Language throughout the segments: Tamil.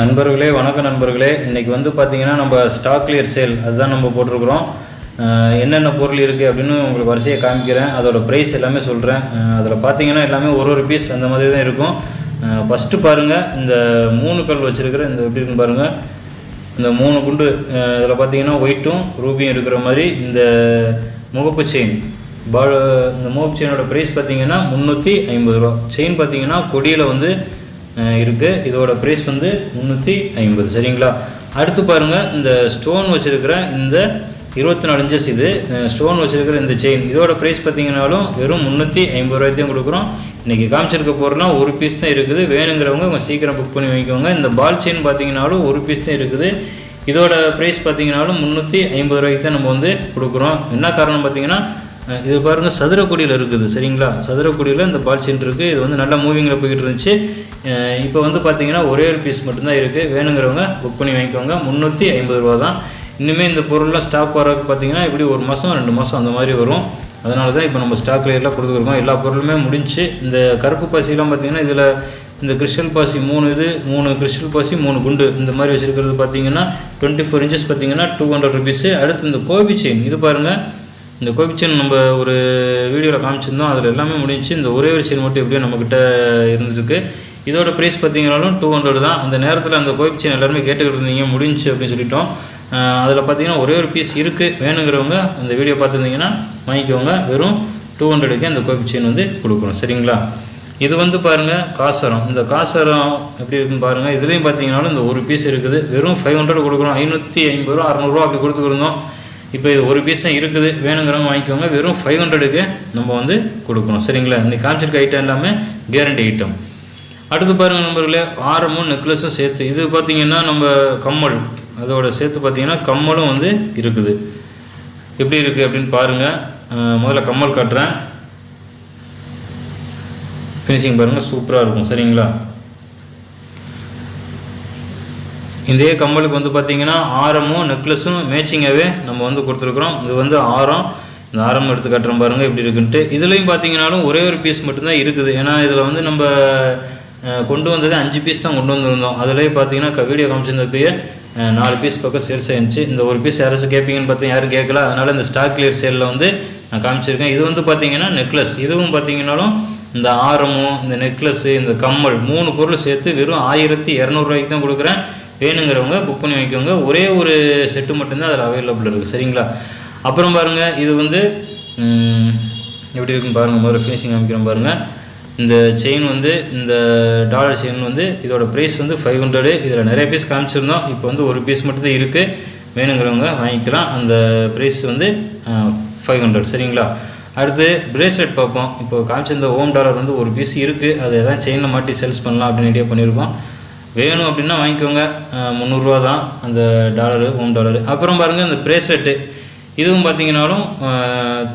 நண்பர்களே வணக்கம் நண்பர்களே. இன்றைக்கி வந்து பார்த்திங்கன்னா நம்ம ஸ்டாக் கிளியர் சேல் அதுதான் நம்ம போட்டிருக்கிறோம். என்னென்ன பொருள் இருக்குது அப்படின்னு உங்களுக்கு வரிசையை காமிக்கிறேன். அதோட ப்ரைஸ் எல்லாமே சொல்கிறேன் அதில் பார்த்தீங்கன்னா எல்லாமே ஒரு ஒரு பீஸ் அந்த மாதிரி தான் இருக்கும். ஃபஸ்ட்டு பாருங்கள் இந்த மூணு கல் வச்சுருக்கிற இந்த எப்படி இருக்குன்னு பாருங்கள் இந்த மூணு குண்டு இதில் பார்த்தீங்கன்னா ஒயிட்டும் ரூபியும் இருக்கிற மாதிரி இந்த முகப்பு செயின் பால் இந்த முகப்பு செயினோட ப்ரைஸ் பார்த்தீங்கன்னா முந்நூற்றி ஐம்பது ரூபா. செயின் பார்த்தீங்கன்னா கொடியில் வந்து இருக்குது இதோடய இதோட ப்ரைஸ் வந்து முந்நூற்றி ஐம்பது சரிங்களா? அடுத்து பாருங்கள் இந்த ஸ்டோன் வச்சுருக்கிற இந்த இருபத்தி நாலு இன்ச்சஸ் இது ஸ்டோன் வச்சுருக்கிற இந்த செயின் இதோட ப்ரைஸ் பார்த்தீங்கன்னாலும் வெறும் முந்நூற்றி ஐம்பது ரூபாய்த்தையும் கொடுக்குறோம். இன்றைக்கி காமிச்சிருக்க பொருள்லாம் ஒரு பீஸ் தான் இருக்குது. வேணுங்கிறவங்க கொஞ்சம் சீக்கிரம் புக் பண்ணி வாங்கிக்கோங்க. இந்த பால் செயின் பார்த்தீங்கன்னாலும் ஒரு பீஸ் தான் இருக்குது. இதோட ப்ரைஸ் பார்த்தீங்கன்னாலும் முந்நூற்றி ஐம்பது ரூபாய்க்கு தான் நம்ம வந்து கொடுக்குறோம். என்ன காரணம் பார்த்தீங்கன்னா இது பாருங்கள் சதுரக்குடியில் இருக்குது சரிங்களா? சதுரக்குடியில் இந்த பால் இருக்குது இது வந்து நல்லா மூவிங்கில் போய்கிட்டு இருந்துச்சு. இப்போ வந்து பார்த்தீங்கன்னா ஒரே ஒரு பீஸ் மட்டும்தான் இருக்குது வேணுங்கிறவங்க புக் பண்ணி வாங்கிக்கோங்க. முந்நூற்றி ஐம்பது ரூபா தான். இனிமேல் இந்த பொருள்லாம் ஸ்டாக் வரக்கு பார்த்தீங்கன்னா இப்படி ஒரு மாதம் ரெண்டு மாதம் அந்த மாதிரி வரும். அதனால தான் இப்போ நம்ம ஸ்டாக்கில் எல்லாம் கொடுத்துருக்கோம். எல்லா பொருளுமே முடிஞ்சு இந்த கருப்பு பாசிலாம் பார்த்தீங்கன்னா இதில் இந்த கிறிஸ்டல் பாசி மூணு இது மூணு கிறிஸ்டல் பாசி மூணு குண்டு இந்த மாதிரி வச்சுருக்கிறது பார்த்தீங்கன்னா டுவெண்ட்டி ஃபோர் இன்ச்சஸ் பார்த்தீங்கன்னா டூ ஹண்ட்ரட் ருபீஸு அடுத்து இந்த கோபி செயின் இது பாருங்கள் இந்த கோபிச்சன் நம்ம ஒரு வீடியோவில் காமிச்சிருந்தோம். அதில் எல்லாமே முடிஞ்சு இந்த ஒரே ஒரு செயின் மட்டும் எப்படியும் நம்மக்கிட்ட இருந்துருக்கு. இதோட ப்ரைஸ் பார்த்தீங்கனாலும் டூ ஹண்ட்ரட் தான். அந்த நேரத்தில் அந்த கோபிச்சன் எல்லாருமே கேட்டுக்கிட்டு இருந்தீங்க. முடிஞ்சு அப்படின்னு சொல்லிட்டோம். அதில் பார்த்தீங்கன்னா ஒரே ஒரு பீஸ் இருக்குது வேணுங்கிறவங்க அந்த வீடியோ பார்த்துருந்தீங்கன்னா வாங்கிக்கோங்க. வெறும் டூ ஹண்ட்ரடுக்கு அந்த கோபிச்சன் வந்து கொடுக்குறோம் சரிங்களா? இது வந்து பாருங்கள் காசரம். இந்த காசரம் எப்படி இருக்குன்னு பாருங்கள் இதுலேயும் பார்த்தீங்கன்னாலும் இந்த ஒரு பீஸ் இருக்குது. வெறும் ஃபைவ் ஹண்ட்ரட் கொடுக்குறோம் ஐநூற்றி ஐம்பது ரூபா அறநூறுவா அப்படி கொடுத்துருந்தோம் இப்போ இது ஒரு பீஸும் இருக்குது வேணுங்கிறவங்க வாங்கிக்கோங்க. வெறும் ஃபைவ் ஹண்ட்ரடுக்கு நம்ம வந்து கொடுக்குறோம் சரிங்களா? இன்னைக்கு காமிச்சிருக்க ஐட்டம் எல்லாமே கேரண்டி ஐட்டம் அடுத்து பாருங்கள் நண்பர்களே ஆரமும் நெக்லஸும் சேர்த்து. இது பார்த்தீங்கன்னா நம்ம கம்மல். அதோட சேர்த்து பார்த்தீங்கன்னா கம்மலும் வந்து இருக்குது. எப்படி இருக்குது அப்படின்னு பாருங்கள் முதல்ல கம்மல் காட்டுறேன். ஃபினிஷிங் பாருங்கள் சூப்பராக இருக்கும். சரிங்களா? இதே கம்மலுக்கு வந்து பார்த்தீங்கன்னா ஆரமும் நெக்லஸும் மேட்சிங்காகவே நம்ம வந்து கொடுத்துருக்குறோம். இது வந்து ஆரம். இந்த ஆரம் எடுத்து கட்டுறோம் பாருங்கள் எப்படி இருக்குன்ட்டு. இதுலேயும் பார்த்தீங்கன்னாலும் ஒரே ஒரு பீஸ் மட்டும்தான் இருக்குது. ஏன்னா இதில் வந்து நம்ம கொண்டு வந்தது அஞ்சு பீஸ் தான் கொண்டு வந்திருந்தோம். அதுலேயே பார்த்தீங்கன்னா வீடியோ காமிச்சிருந்தப்பயே நாலு பீஸ் பக்கம் சேல்ஸ் ஆயிருந்துச்சு இந்த ஒரு பீஸ் யாராச்சும் கேட்பீங்கன்னு பார்த்தா யாரும் கேட்கல அதனால் இந்த ஸ்டாக் கிளியர் சேலில் வந்து நான் காமிச்சிருக்கேன். இது வந்து பார்த்தீங்கன்னா நெக்லஸ். இதுவும் பார்த்தீங்கன்னாலும் இந்த ஆரமும் இந்த நெக்லஸ்ஸு இந்த கம்மல் மூணு பொருள் சேர்த்து வெறும் ஆயிரத்தி இரநூறுவாய்க்கு தான் கொடுக்குறேன். வேணுங்கிறவங்க புக் பண்ணி வைக்கவங்க ஒரே ஒரு செட்டு மட்டும்தான் அதில் அவைலபிள் இருக்குது சரிங்களா? அப்புறம் பாருங்கள் இது வந்து எப்படி இருக்குன்னு பாருங்கள் முதல்ல ஃபினிஷிங் காமிக்கிறோம் பாருங்கள் இந்த செயின் வந்து இந்த டாலர் செயின் வந்து இதோட ப்ரைஸ் வந்து ஃபைவ் ஹண்ட்ரடு இதில் நிறைய பீஸ் காமிச்சிருந்தோம். இப்போ வந்து ஒரு பீஸ் மட்டும்தான் இருக்குது வேணுங்கிறவங்க வாங்கிக்கலாம். அந்த ப்ரைஸ் வந்து ஃபைவ் ஹண்ட்ரட் சரிங்களா? அடுத்து பிரேஸ்லெட் பார்ப்போம். இப்போ காமிச்சிருந்த ஓம் டாலர் வந்து ஒரு பீஸ் இருக்குது அதை எதாவது செயினில் மாட்டி சேல்ஸ் பண்ணலாம் அப்படின்னு ஐடியா பண்ணியிருக்கோம் வேணும் அப்படின்னா வாங்கிக்கோங்க. முந்நூறுரூவா தான் அந்த டாலரு ஹோம் டாலரு. அப்புறம் பாருங்கள் இந்த ப்ரேஸ்லெட்டு. இதுவும் பார்த்தீங்கன்னாலும்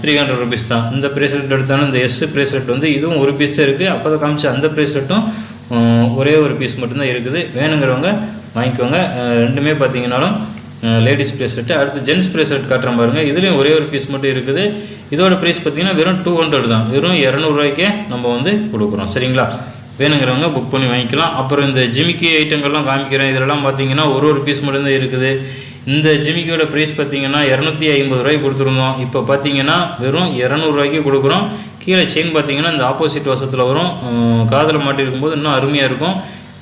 த்ரீ ஹண்ட்ரட் ருபீஸ் தான். இந்த ப்ரேஸ்லெட் எடுத்தாலும் இந்த எஸ் ப்ரேஸ்லெட் வந்து இதுவும் ஒரு பீஸ் தான் இருக்குது அப்போ தான் காமிச்ச அந்த ப்ரேஸ்லெட்டும் ஒரே ஒரு பீஸ் மட்டும்தான் இருக்குது. வேணுங்கிறவங்க வாங்கிக்கோங்க. ரெண்டுமே பார்த்தீங்கன்னாலும் லேடிஸ் ப்ரேஸ்லெட்டு. அடுத்து ஜென்ஸ் ப்ரேஸ்லெட் காட்டுறேன் பாருங்கள் இதுலேயும் ஒரே ஒரு பீஸ் மட்டும் இருக்குது. இதோட ப்ரைஸ் பார்த்தீங்கன்னா வெறும் டூ ஹண்ட்ரட் தான். வெறும் இரநூறுவாய்க்கே நம்ம வந்து கொடுக்குறோம். சரிங்களா? வேணுங்கிறவங்க புக் பண்ணி வாங்கிக்கலாம். அப்புறம் இந்த ஜிமிக்கி ஐட்டங்கள்லாம் காமிக்கிறேன். இதெல்லாம் பார்த்தீங்கன்னா ஒரு ஒரு பீஸ் மட்டும்தான் இருக்குது. இந்த ஜிமிக்கியோட ப்ரைஸ் பார்த்தீங்கன்னா இரநூத்தி ஐம்பது ரூபாய்க்கு கொடுத்துருந்தோம். இப்போ பார்த்தீங்கன்னா வெறும் இரநூறுவாய்க்கு கொடுக்குறோம். கீழே செயின் பார்த்தீங்கன்னா இந்த ஆப்போசிட் வசத்தில் வரும். காதில் மாட்டிருக்கும்போது இன்னும் அருமையாக இருக்கும்.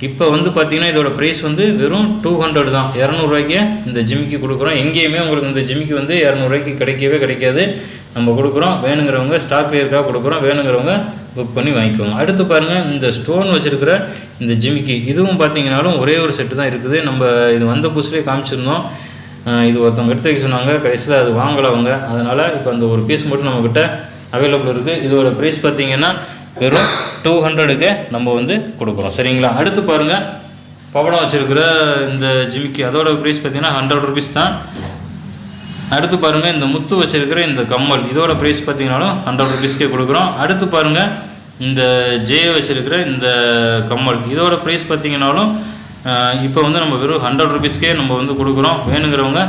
இப்போ வந்து பார்த்தீங்கன்னா இதோட ப்ரைஸ் வந்து வெறும் டூ ஹண்ட்ரட் தான். இரநூறுவாய்க்கு இந்த ஜிமிக்கி கொடுக்குறோம். எங்கேயுமே உங்களுக்கு இந்த ஜிமிக்கி வந்து இரநூறுவாய்க்கு கிடைக்கவே கிடைக்காது. நம்ம கொடுக்குறோம். வேணுங்கிறவங்க ஸ்டாக்லேயே இருக்கா கொடுக்குறோம். வேணுங்கிறவங்க புக் பண்ணி வாங்கிக்கோங்க. அடுத்து பாருங்கள் இந்த ஸ்டோன் வச்சுருக்கிற இந்த ஜிமிக்கி இதுவும் பார்த்தீங்கனாலும் ஒரே ஒரு செட்டு தான் இருக்குது. நம்ம இது வந்த புதுசுலேயே காமிச்சிருந்தோம். இது ஒருத்தவங்க எடுத்து வைக்க சொன்னாங்க. கடைசியில் அது வாங்கலை அவங்க. அதனால் இப்போ அந்த ஒரு பீஸ் மட்டும் நம்மக்கிட்ட அவைலபிள் இருக்குது இதோட ப்ரைஸ் பார்த்தீங்கன்னா வெறும் டூ ஹண்ட்ரடுக்கு நம்ம வந்து கொடுக்குறோம். சரிங்களா? அடுத்து பாருங்கள் பவடம் வச்சுருக்கிற இந்த ஜிமிக்கி அதோட ப்ரைஸ் பார்த்தீங்கன்னா ஹண்ட்ரட் ருபீஸ் தான். அடுத்து பாருங்கள் இந்த முத்து வச்சுருக்கிற இந்த கம்மல். இதோட ப்ரைஸ் பார்த்தீங்கன்னாலும் ஹண்ட்ரட் ருபீஸ்க்கே கொடுக்குறோம். அடுத்து பாருங்கள் இந்த ஜே வச்சுருக்கிற இந்த கம்மல். இதோட ப்ரைஸ் பார்த்தீங்கன்னாலும் இப்போ வந்து நம்ம வெறும் ஹண்ட்ரட் ருபீஸ்க்கே நம்ம வந்து கொடுக்குறோம். வேணுங்கிறவங்க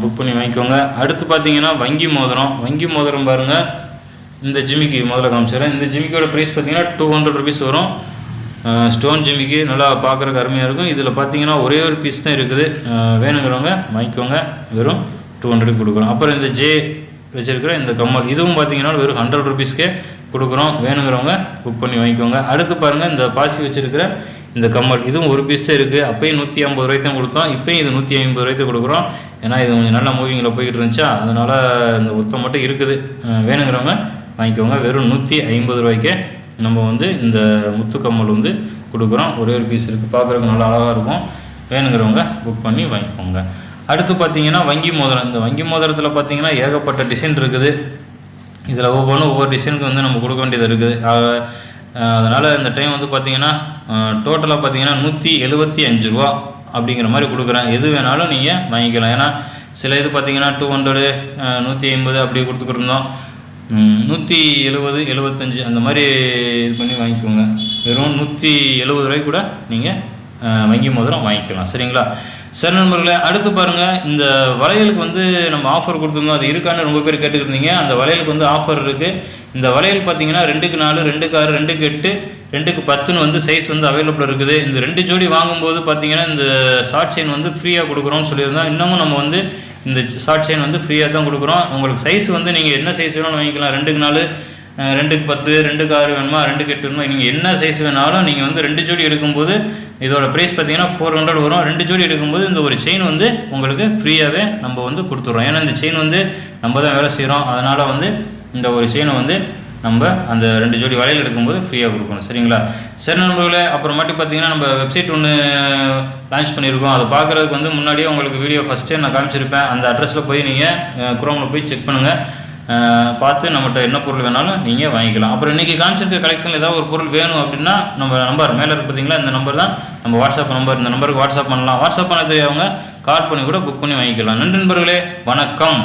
புக் பண்ணி வாங்கிக்கோங்க. அடுத்து பார்த்தீங்கன்னா வங்கி மோதிரம். வங்கி மோதிரம் பாருங்கள் இந்த ஜிமிக்கி முதல்ல காமிச்சிடறேன். இந்த ஜிமிக்கோட ப்ரைஸ் பார்த்தீங்கன்னா டூ ஹண்ட்ரட் ருபீஸ் வரும். ஸ்டோன் ஜிமிக்கு. நல்லா பார்க்குறக்கு அருமையாக இருக்கும். இதில் பார்த்தீங்கன்னா ஒரே ஒரு பீஸ் தான் இருக்குது. வேணுங்கிறவங்க வாங்கிக்கோங்க. வெறும் டூ ஹண்ட்ரட் கொடுக்குறோம். அப்புறம் இந்த ஜே வச்சுருக்கிற இந்த கம்மல் இதுவும் பார்த்தீங்கன்னா வெறும் ஹண்ட்ரட் ருபீஸ்க்கே கொடுக்குறோம். வேணுங்கிறவங்க புக் பண்ணி வாங்கிக்கோங்க. அடுத்து பாருங்கள் இந்த பாசி வச்சுருக்கிற இந்த கம்மல் இதுவும் ஒரு பீஸ் தான் இருக்குது அப்பயும் நூற்றி ஐம்பது ரூபாய்க்கு தான் கொடுத்தோம். இப்போயும் இது நூற்றி ஐம்பது ரூபாய்க்கு கொடுக்குறோம். ஏன்னா இது கொஞ்சம் நல்ல மூவிங்கில் போய்கிட்டு இருந்துச்சா அதனால் இந்த ஒத்தம் மட்டும் இருக்குது. வேணுங்கிறவங்க வாங்கிக்கோங்க. வெறும் நூற்றி ஐம்பது ரூபாய்க்கே நம்ம வந்து இந்த முத்து கம்மல் வந்து கொடுக்குறோம். ஒரே ஒரு பீஸ் இருக்குது பார்க்குறதுக்கு நல்லா அழகாக இருக்கும். வேணுங்கிறவங்க புக் பண்ணி வாங்கிக்கோங்க. அடுத்து பார்த்தீங்கன்னா வங்கி மோதிரம். இந்த வங்கி மோதிரத்தில் பார்த்தீங்கன்னா ஏகப்பட்ட டிசைன் இருக்குது. இதில் ஒவ்வொன்றும் ஒவ்வொரு டிசைனுக்கு வந்து நம்ம கொடுக்க வேண்டியது இருக்குது. அதனால் இந்த டைம் வந்து பார்த்தீங்கன்னா டோட்டலாக பார்த்தீங்கன்னா நூற்றி எழுபத்தி அஞ்சு ரூபா அப்படிங்கிற மாதிரி கொடுக்குறேன் எது வேணாலும் நீங்கள் வாங்கிக்கலாம். ஏன்னா சில இது பார்த்தீங்கன்னா டூ ஹண்ட்ரடு நூற்றி ஐம்பது அப்படி கொடுத்துக்கிட்டு நூற்றி எழுபது எழுபத்தஞ்சு அந்த மாதிரி இது பண்ணி வாங்கிக்கோங்க. வெறும் நூற்றி எழுபது ரூபாய்க்கு கூட நீங்கள் வங்கி மோதிரம் வாங்கிக்கலாம். சரிங்களா? சரி நண்பர்களே அடுத்து பாருங்கள் இந்த வளையலுக்கு வந்து நம்ம ஆஃபர் கொடுத்துருந்தோம். அது இருக்கான்னு ரொம்ப பேர் கேட்டுக்கிருந்தீங்க அந்த வளையலுக்கு வந்து ஆஃபர் இருக்குது இந்த வளையல் பார்த்தீங்கன்னா ரெண்டுக்கு நாலு ரெண்டுக்கு ஆறு ரெண்டுக்கு எட்டு ரெண்டுக்கு பத்துன்னு வந்து சைஸ் வந்து அவைலபிள் இருக்குது. இந்த ரெண்டு ஜோடி வாங்கும்போது பார்த்தீங்கன்னா இந்த ஷார்ட் செயின் வந்து ஃப்ரீயாக கொடுக்குறோம்னு சொல்லியிருந்தோம். இன்னமும் நம்ம வந்து இந்த ஷார்ட் செயின் வந்து ஃப்ரீயாக தான் கொடுக்குறோம். உங்களுக்கு சைஸ் வந்து நீங்கள் என்ன சைஸ் வேணும்னு வாங்கிக்கலாம். ரெண்டுக்கு நாலு ரெண்டுக்கு பத்து ரெண்டுக்கு ஆறு வேணுமா ரெண்டுக்கு எட்டு வேணுமா நீங்கள் என்ன சைஸ் வேணாலும் நீங்கள் வந்து ரெண்டு ஜோடி எடுக்கும்போது இதோட ப்ரைஸ் பார்த்தீங்கன்னா ஃபோர் ஹண்ட்ரட் வரும். ரெண்டு ஜோடி எடுக்கும்போது இந்த ஒரு செயின் வந்து உங்களுக்கு ஃப்ரீயாகவே நம்ம வந்து கொடுத்துட்றோம் ஏன்னா இந்த செயின் வந்து நம்ம தான் வேலை செய்கிறோம் அதனால் வந்து இந்த ஒரு செயினை வந்து நம்ம அந்த ரெண்டு ஜோடி வளையல் எடுக்கும்போது ஃப்ரீயாக கொடுக்கணும். சரிங்களா? சரி நண்பர்களே அப்புறமாட்டி பார்த்தீங்கன்னா நம்ம வெப்சைட் ஒன்று லான்ச் பண்ணியிருக்கோம். அதை பார்க்குறதுக்கு வந்து முன்னாடியே உங்களுக்கு வீடியோ ஃபஸ்ட்டே நான் காமிச்சிருப்பேன். அந்த அட்ரஸில் போய் நீங்கள் குரோமில் போய் செக் பண்ணுங்கள் பார்த்து நம்மகிட்ட என்ன பொருள் வேணாலும் நீங்கள் வாங்கிக்கலாம். அப்புறம் இன்றைக்கி காமிச்சிருக்க கலெக்ஷனில் ஏதாவது ஒரு பொருள் வேணும் அப்படின்னா நம்ம நம்பர் மேலே இருக்கு பார்த்தீங்களா இந்த நம்பர் தான். நம்ம வாட்ஸ்அப் நம்பர் இந்த நம்பருக்கு வாட்ஸ்அப் பண்ணலாம். வாட்ஸ்அப் பண்ண தெரியவங்க கால் பண்ணி கூட புக் பண்ணி வாங்கிக்கலாம். நன்றி நண்பர்களே வணக்கம்.